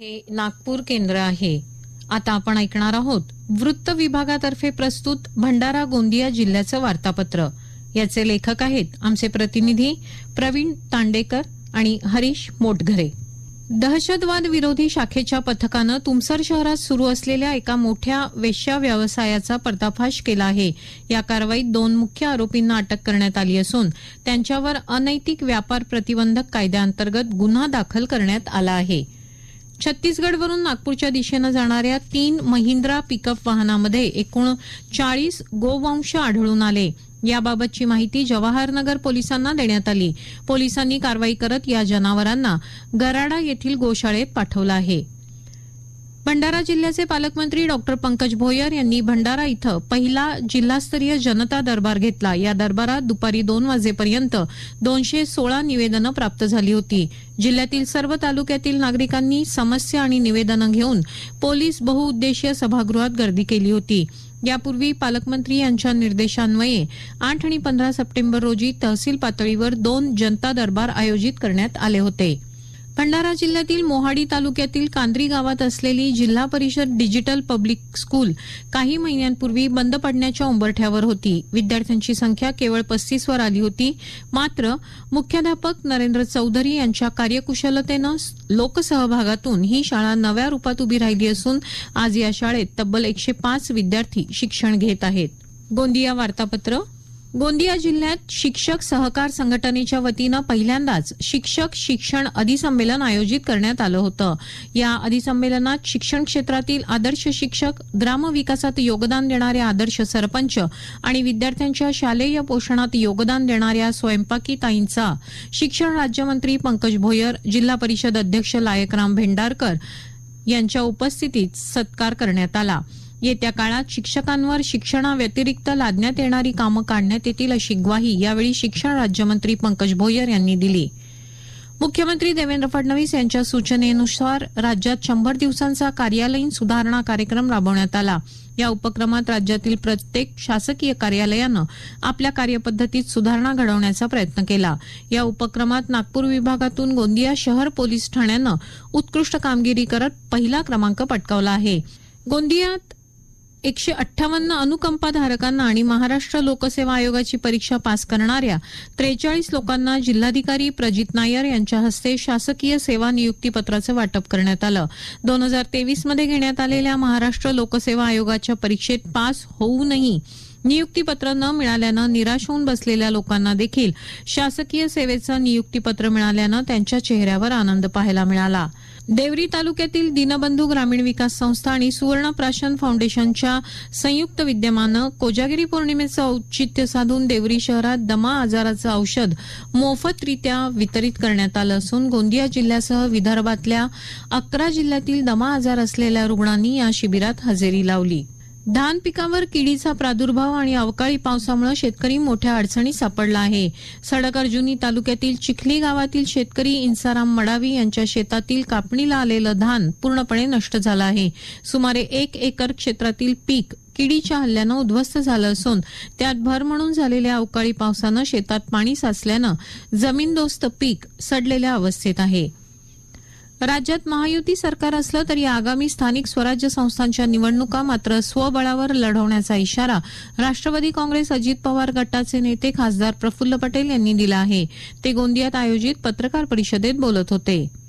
हे नागपूर केंद्र आहे. आता आपण ऐकणार आहोत वृत्त विभागातर्फे प्रस्तुत भंडारा गोंदिया जिल्ह्याचं वार्तापत्र. याचे लेखक आहेत आमचे प्रतिनिधी प्रवीण तांडेकर आणि हरीश मोटघरे. दहशतवाद विरोधी शाखेच्या पथकानं तुमसर शहरात सुरू असलेल्या एका मोठ्या वेश्या व्यवसायाचा पर्दाफाश केला आहे. या कारवाईत दोन मुख्य आरोपींना अटक करण्यात आली असून त्यांच्यावर अनैतिक व्यापार प्रतिबंधक कायद्याअंतर्गत गुन्हा दाखल करण्यात आला आहे. छत्तीसगडवरून नागपूरच्या दिशेनं जाणाऱ्या तीन महिंद्रा पिकअप वाहनामध्ये एकूण चाळीस गोवंश आढळून आले. याबाबतची माहिती जवाहरनगर पोलिसांना देण्यात आली. पोलिसांनी कारवाई करत या जनावरांना गराडा येथील गोशाळेत पाठवलं आहे. भंडारा जिल्ह्याचे पालकमंत्री डॉक्टर पंकज भोयर यांनी भंडारा इथं पहिला जिल्हास्तरीय जनता दरबार घेतला. या दरबारात दुपारी दोन वाजेपर्यंत दोनशे सोळा निवेदनं प्राप्त झाली होती. जिल्ह्यातील सर्व तालुक्यातील नागरिकांनी समस्या आणि निवेदनं घेऊन पोलीस बहुउद्देशीय सभागृहात गर्दी केली होती. यापूर्वी पालकमंत्री यांच्या निर्देशान्वये आठ आणि पंधरा सप्टेंबर रोजी तहसील पातळीवर दोन जनता दरबार आयोजित करण्यात आले होते. भंडारा जिल्ह्यातील मोहाडी तालुक्यातील कांद्री गावात असलेली जिल्हा परिषद डिजिटल पब्लिक स्कूल काही महिन्यांपूर्वी बंद पडण्याच्या उंबरठ्यावर होती. विद्यार्थ्यांची संख्या केवळ पस्तीसवर आली होती. मात्र मुख्याध्यापक नरेंद्र चौधरी यांच्या कार्यकुशलतेनं लोकसहभागातून ही शाळा नव्या रूपात उभी राहिली असून आज या शाळेत तब्बल एकशे पाच विद्यार्थी शिक्षण घेत आहेत. गोंदिया वार्तापत्र गोंदिया जिल्ह्यात शिक्षक सहकार संघटनेच्या वतीनं पहिल्यांदाच शिक्षक शिक्षण अधिसंमेलन आयोजित करण्यात आलं होतं. या अधिसंमेलनात शिक्षण क्षेत्रातील आदर्श शिक्षक ग्रामविकासात योगदान देणारे आदर्श सरपंच आणि विद्यार्थ्यांच्या शालेय पोषणात योगदान देणाऱ्या स्वयंपाकी ताईंचा शिक्षण राज्यमंत्री पंकज भोयर जिल्हा परिषद अध्यक्ष लायकराम भेंडारकर यांच्या उपस्थितीत सत्कार करण्यात आला. येत्या काळात शिक्षकांवर शिक्षणाव्यतिरिक्त लादण्यात येणारी कामं काढण्यात येतील अशी ग्वाही यावेळी शिक्षण राज्यमंत्री पंकज भोयर यांनी दिली. मुख्यमंत्री देवेंद्र फडणवीस यांच्या सूचनेनुसार राज्यात शंभर दिवसांचा कार्यालयीन सुधारणा कार्यक्रम राबवण्यात आला. या उपक्रमात राज्यातील प्रत्येक शासकीय कार्यालयानं आपल्या कार्यपद्धतीत सुधारणा घडवण्याचा प्रयत्न केला. या उपक्रमात नागपूर विभागातून गोंदिया शहर पोलीस ठाण्यानं उत्कृष्ट कामगिरी करत पहिला क्रमांक पटकावला आहे. गोंदियात एकशे अठ्ठावन्न अनुकंपाधारकांना आणि महाराष्ट्र लोकसेवा आयोगाची परीक्षा पास करणाऱ्या त्रेचाळीस लोकांना जिल्हाधिकारी प्रजित नायर यांच्या हस्ते शासकीय सेवा नियुक्तीपत्राचं वाटप करण्यात आलं. दोन हजार तेवीसमध्ये घेण्यात आलेल्या महाराष्ट्र लोकसेवा आयोगाच्या परीक्षेत पास होऊनही नियुक्तीपत्र न मिळाल्यानं निराश होऊन बसलेल्या लोकांना देखील शासकीय सेवेचं नियुक्तीपत्र मिळाल्यानं त्यांच्या चेहऱ्यावर आनंद पाहायला मिळाला. देवरी तालुक्यातील दीनबंधू ग्रामीण विकास संस्था आणि सुवर्ण प्राशन फाउंडेशनच्या संयुक्त विद्यमानं कोजागिरी पौर्णिमेचं औचित्य साधून देवरी शहरात दमा आजाराचं औषध मोफतरित्या वितरित करण्यात आलं असून गोंदिया जिल्ह्यासह विदर्भातल्या अकरा जिल्ह्यातील दमा आजार असलेल्या रुग्णांनी या शिबिरात हजेरी लावली. धान पिकावर किडीचा प्रादुर्भाव आणि अवकाळी पावसामुळे शेतकरी मोठ्या अडचणीत सापडला आहे. सडक अर्जुनी तालुक्यातील चिखली गावातील शेतकरी इंसाराम मडावी यांच्या शेतातील कापणीला आलेलं धान पूर्णपणे नष्ट झालं आहे. सुमारे एक एकर क्षेत्रातील पीक किडीच्या हल्ल्यानं उद्ध्वस्त झालं असून त्यात भर म्हणून झालेल्या अवकाळी पावसानं शेतात पाणी साचल्यानं जमीनदोस्त पीक सडलेल्या अवस्थेत आहे. राज्यात महायुती सरकार असलं तरी आगामी स्थानिक स्वराज्य संस्थांच्या निवडणुका मात्र स्वबळावर लढवण्याचा इशारा राष्ट्रवादी काँग्रेस अजित पवार गटाचे नेते खासदार प्रफुल्ल पटेल यांनी दिला आहे. ते गोंदियात आयोजित पत्रकार परिषदेत बोलत होते.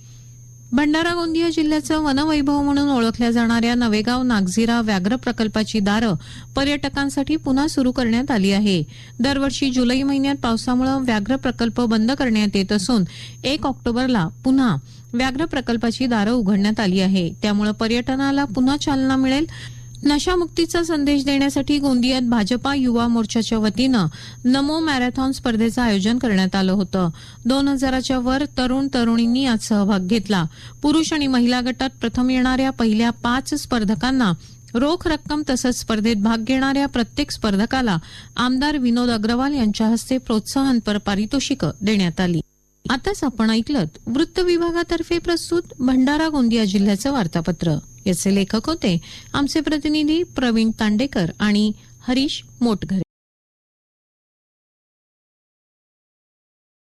भंडारा गोंदिया जिल्ह्याचं वनवैभव म्हणून ओळखल्या जाणाऱ्या नवेगाव नागझिरा व्याघ्र प्रकल्पाची दारं पर्यटकांसाठी पुन्हा सुरू करण्यात आली आहे. दरवर्षी जुलै महिन्यात पावसामुळे व्याघ्र प्रकल्प बंद करण्यात येत असून एक ऑक्टोबरला पुन्हा व्याघ्र प्रकल्पाची दारं उघडण्यात आली आहे. त्यामुळे पर्यटनाला पुन्हा चालना मिळेल. नशामुक्तीचा संदेश देण्यासाठी गोंदियात भाजपा युवा मोर्चाच्या वतीनं नमो मॅरेथॉन स्पर्धेचं आयोजन करण्यात आलं होतं. दोन हजाराच्या वर तरुण तरुणींनी यात सहभाग घेतला. पुरुष आणि महिला गटात प्रथम येणाऱ्या पहिल्या पाच स्पर्धकांना रोख रक्कम तसंच स्पर्धेत भाग घेणाऱ्या प्रत्येक स्पर्धकाला आमदार विनोद अग्रवाल यांच्या हस्ते प्रोत्साहनपर पारितोषिकं देण्यात आली. आताच आपण ऐकलत वृत्त विभागातर्फे प्रस्तुत भंडारा गोंदिया जिल्ह्याचं वार्तापत्र. याचे लेखक होते. आमचे प्रतिनिधी प्रवीण तांडेकर आणि हरीश मोटघरे.